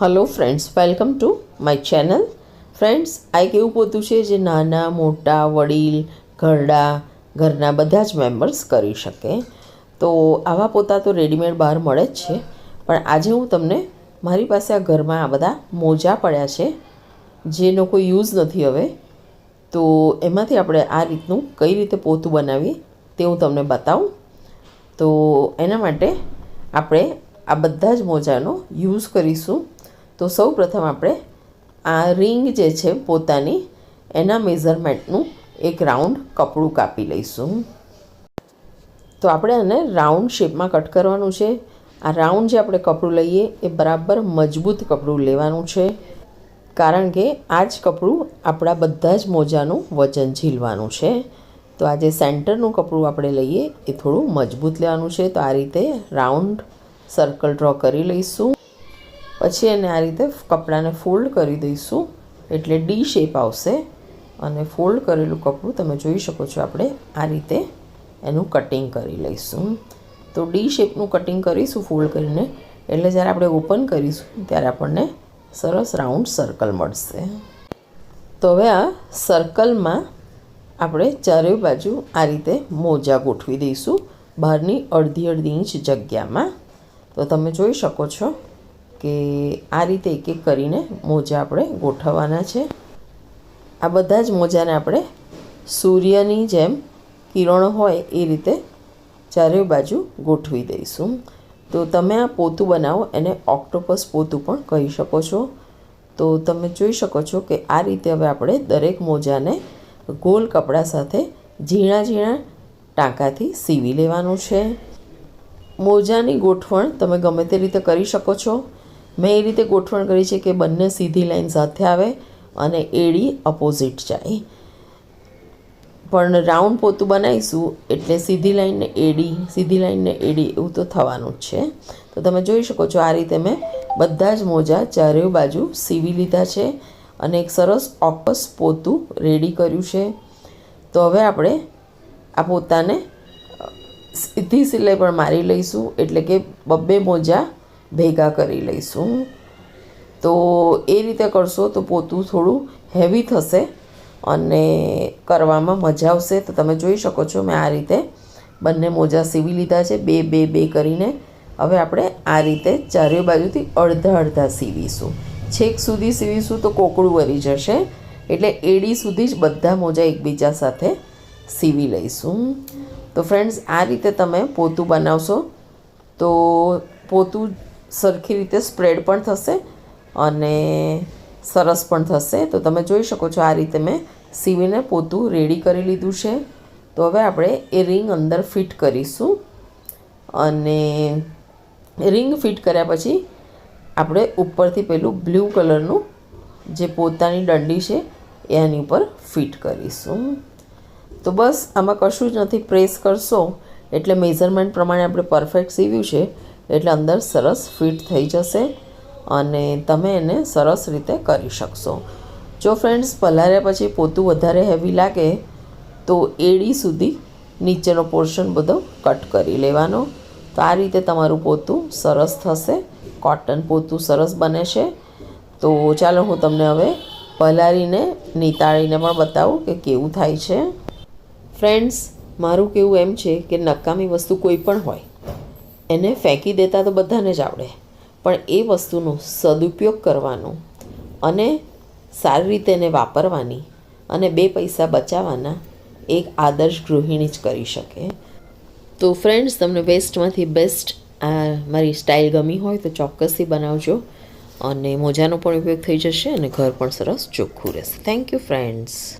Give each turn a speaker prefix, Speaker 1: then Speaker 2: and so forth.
Speaker 1: Hello friends welcome to my channel friends આ એક એવું પોતું છે જે નાના, મોટા, વડીલ, ઘરડા, ઘરના બધા જ મેમ્બર્સ કરી શકે. તો આવા પોતા તો રેડીમેડ બહાર મળે જ છે. પણ આજે હું તમને મારી પાસે આ ઘરમાં આ બધા મોજા પડ્યા છે, જેનો કોઈ યુઝ નથી હવે. તો એમાંથી આપણે આ રીતનું કઈ રીતે પોતું બનાવીએ તે હું તમને બતાવું. તો એના માટે આપણે આ બધા જ મોજાનો યુઝ કરીશું. તો સૌ પ્રથમ આપણે આ રિંગ જે છે પોતાની, એના મેઝરમેન્ટનું એક રાઉન્ડ કપડું કાપી લઈશું. તો આપણે આને રાઉન્ડ શેપમાં કટ કરવાનું છે. આ રાઉન્ડ જે આપણે કપડું લઈએ, એ બરાબર મજબૂત કપડું લેવાનું છે. કારણ કે આ જ કપડું આપણા બધા જ મોજાનું વજન ઝીલવાનું છે. તો આ જે સેન્ટરનું કપડું આપણે લઈએ, એ થોડું મજબૂત લેવાનું છે. તો આ રીતે રાઉન્ડ સર્કલ ડ્રો કરી લઈશું. પછી એને આ રીતે કપડાને ફોલ્ડ કરી દઈશું. એટલે ડી શેપ આવશે. અને ફોલ્ડ કરેલું કપડું તમે જોઈ શકો છો આપણે આ રીતે એનું કટિંગ કરી લઈશું. તો ડી શેપનું કટિંગ કરીશું ફોલ્ડ કરીને. એટલે જ્યારે આપણે ઓપન કરીશું, ત્યારે આપણને સરસ રાઉન્ડ સર્કલ મળશે. તો હવે આ સર્કલમાં આપણે ચારેય બાજુ આ રીતે મોજા ગોઠવી દઈશું. બહારની અડધી અડધી ઇંચ જગ્યામાં. તો તમે જોઈ શકો છો કે આ રીતે એક એક કરીને મોજા આપણે ગોઠવવાના છે. આ બધા જ મોજાને આપણે સૂર્યની જેમ કિરણો હોય એ રીતે ચારે બાજુ ગોઠવી દઈશું. તો તમે આ પોતું બનાવો, એને ઓક્ટોપસ પોતું પણ કહી શકો છો. તો તમે જોઈ શકો છો કે આ રીતે હવે આપણે દરેક મોજાને ગોલ કપડા સાથે ઝીણા ઝીણા ટાંકાથી સીવી લેવાનું છે. મોજાની ગોઠવણ તમે ગમે તે રીતે કરી શકો છો. મેં એ રીતે ગોઠવણ કરી છે કે બંને સીધી લાઈન સાથે આવે અને એડી અપોઝિટ જાય. પણ રાઉન્ડ પોતું બનાવીશું એટલે સીધી લાઈનને એડી, સીધી લાઈનને એડી એવું તો થવાનું જ છે. તો તમે જોઈ શકો છો આ રીતે મેં બધા જ મોજા ચારેય બાજુ સીવી લીધા છે અને એક સરસ ઓપસ પોતું રેડી કર્યું છે. તો હવે આપણે આ પોતાને સીધી સિલાઈ પણ મારી લઈશું એટલે કે બબ્બે મોજા ભેગા કરી લઈશું. તો એ રીતે કરશો તો પોતું થોડું હેવી થશે અને કરવામાં મજા આવશે. તો તમે જોઈ શકો છો મેં આ રીતે બંને મોજા સીવી લીધા છે. બે બે બે કરીને હવે આપણે આ રીતે ચારે બાજુથી અડધા અડધા સીવીશું. છેક સુધી સીવીશું તો કોકડું વળી જશે. એટલે એડી સુધી જ બધા મોજા એકબીજા સાથે સીવી લઈશું. તો ફ્રેન્ડ્સ આ રીતે તમે પોતું બનાવશો તો પોતું સરખી રીતે સ્પ્રેડ પણ થશે અને સરસ પણ થશે. તો તમે જોઈ શકો છો આ રીતે મેં સીવીને પોતું રેડી કરી લીધું છે. તો હવે આપણે એ રિંગ અંદર ફિટ કરીશું. અને રિંગ ફિટ કર્યા પછી આપણે ઉપરથી પેલું બ્લુ કલરનું જે પોતાની દંડી છે એની ઉપર ફિટ કરીશું. તો બસ આમાં કશું જ નથી. પ્રેસ કરશો એટલે મેઝરમેન્ટ પ્રમાણે આપણે પરફેક્ટ સીવ્યું છે. એટલે અંદર સરસ ફિટ થઈ જશે અને તમે એને સરસ રીતે કરી શકશો. જો ફ્રેન્ડ્સ પલાળ્યા પછી પોતું વધારે હેવી લાગે, તો એડી સુધી નીચેનો પોર્શન બધો કટ કરી લેવાનો. તો આ રીતે તમારું પોતું સરસ થશે કોટન પોતું સરસ બને છે. તો ચાલો હું તમને હવે પલાળીને, નીતાળીને પણ બતાવું કે કેવું થાય છે. ફ્રેન્ડ્સ મારું કેવું એમ છે કે નકામી વસ્તુ કોઈ પણ હોય એને ફેંકી દેતા તો બધાને જ આવડે. પણ એ વસ્તુનો સદુપયોગ કરવાનો અને સારી રીતે એને વાપરવાની અને બે પૈસા બચાવવાના એક આદર્શ ગૃહિણી જ કરી શકે. તો ફ્રેન્ડ્સ તમને વેસ્ટમાંથી બેસ્ટ આ મારી સ્ટાઇલ ગમી હોય તો ચોક્કસથી બનાવજો અને મોજાનો પણ ઉપયોગ થઈ જશે અને ઘર પણ સરસ ચોખ્ખું રહેશે. Thank you friends